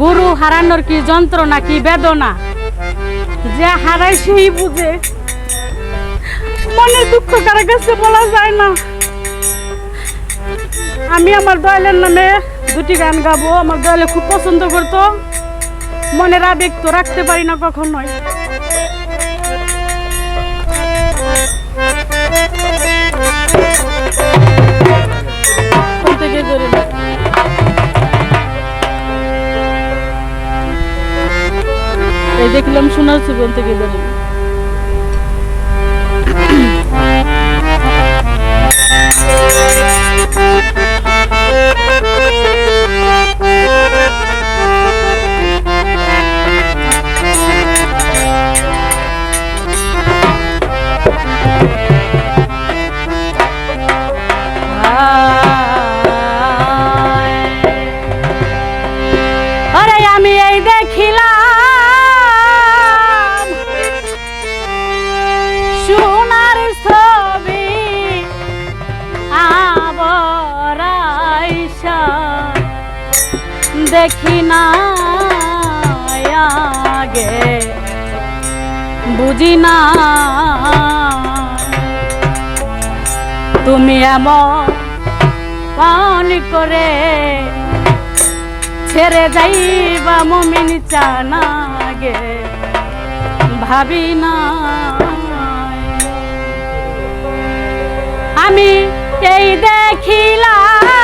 গুরু হারানোর কি যন্ত্রণা, কি বেদনা? যে হারায় সেই বুঝে। মনের দুঃখ কারও কাছে বলা যায় না। আমি আমার দয়ালের নামে দুটি গান গাবো, আমার দয়ালে খুব পছন্দ করতো। মনের আবেগ তো রাখতে পারি না কখনোই। ধরে এই দেখলাম সোনার জীবন থেকে ধরে Thank আরে দেখি না আগে। বুঝি না। তুমি এমন করে ছেড়ে যাইবা মমিন চানা গে ভাবি না। আমি এই দেখিলাম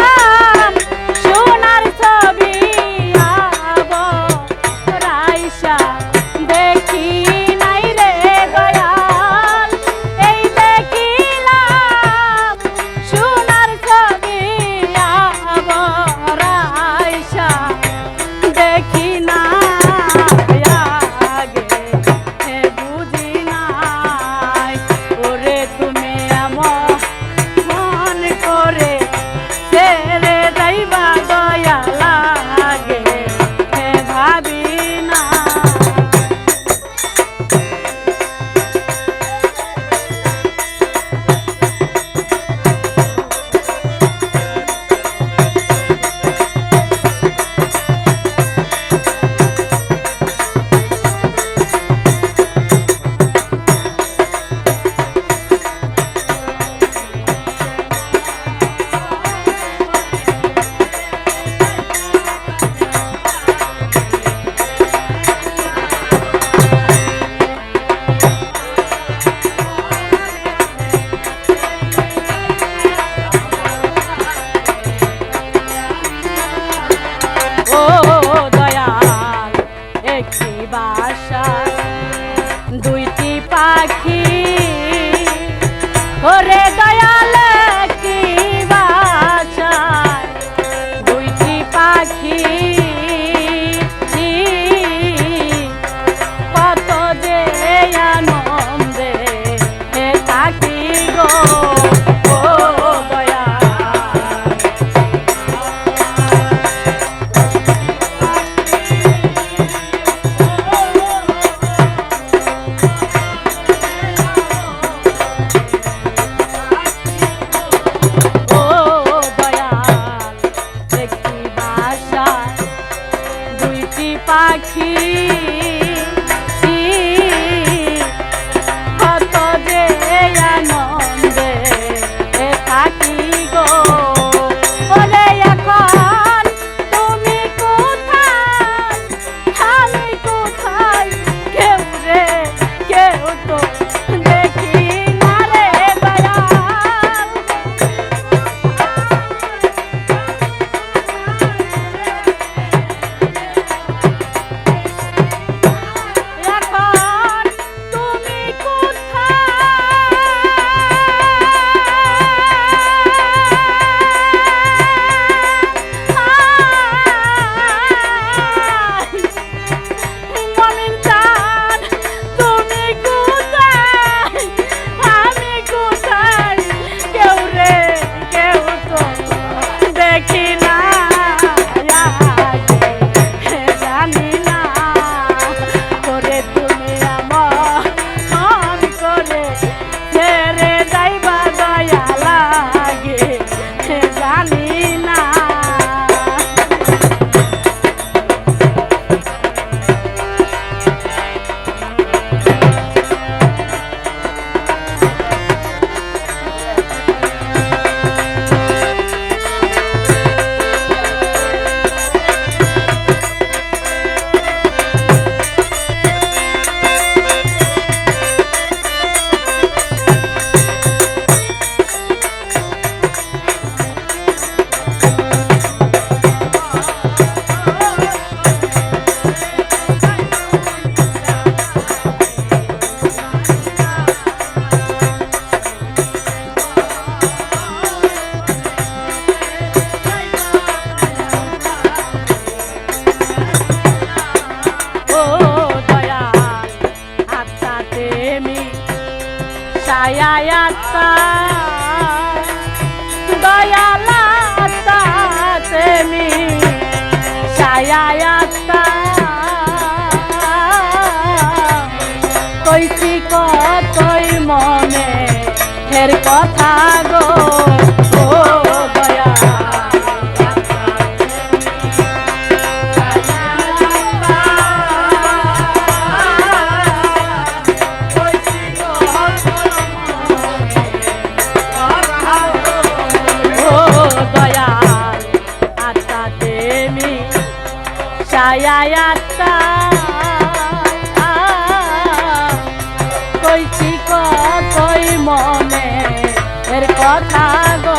Ele pode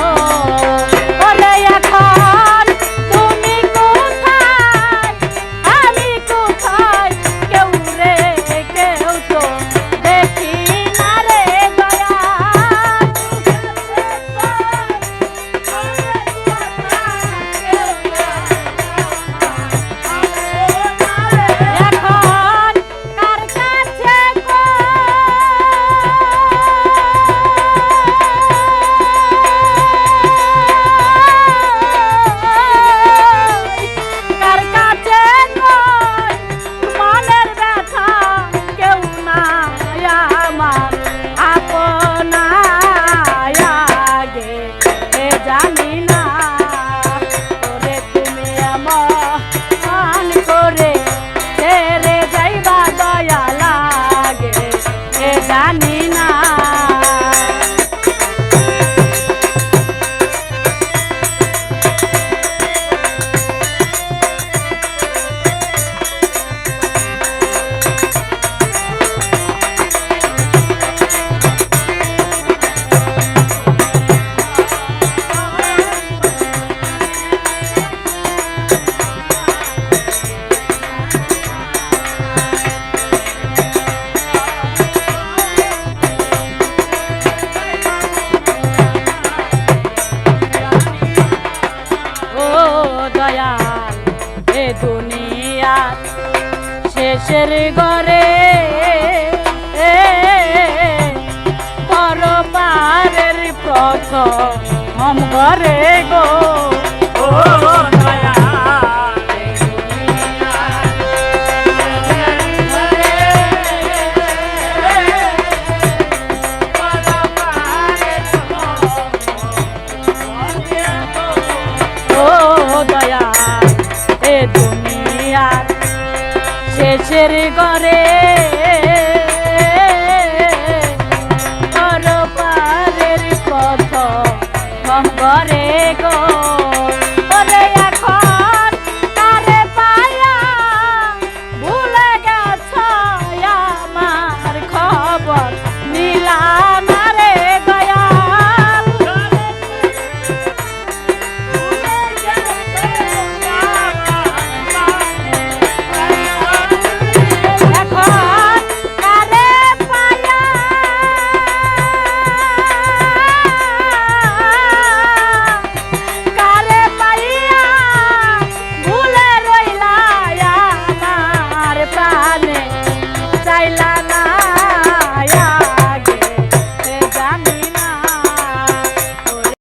শেষের ঘরে পরপারের প্রথম ঘরে গো। সেচের ঘরে।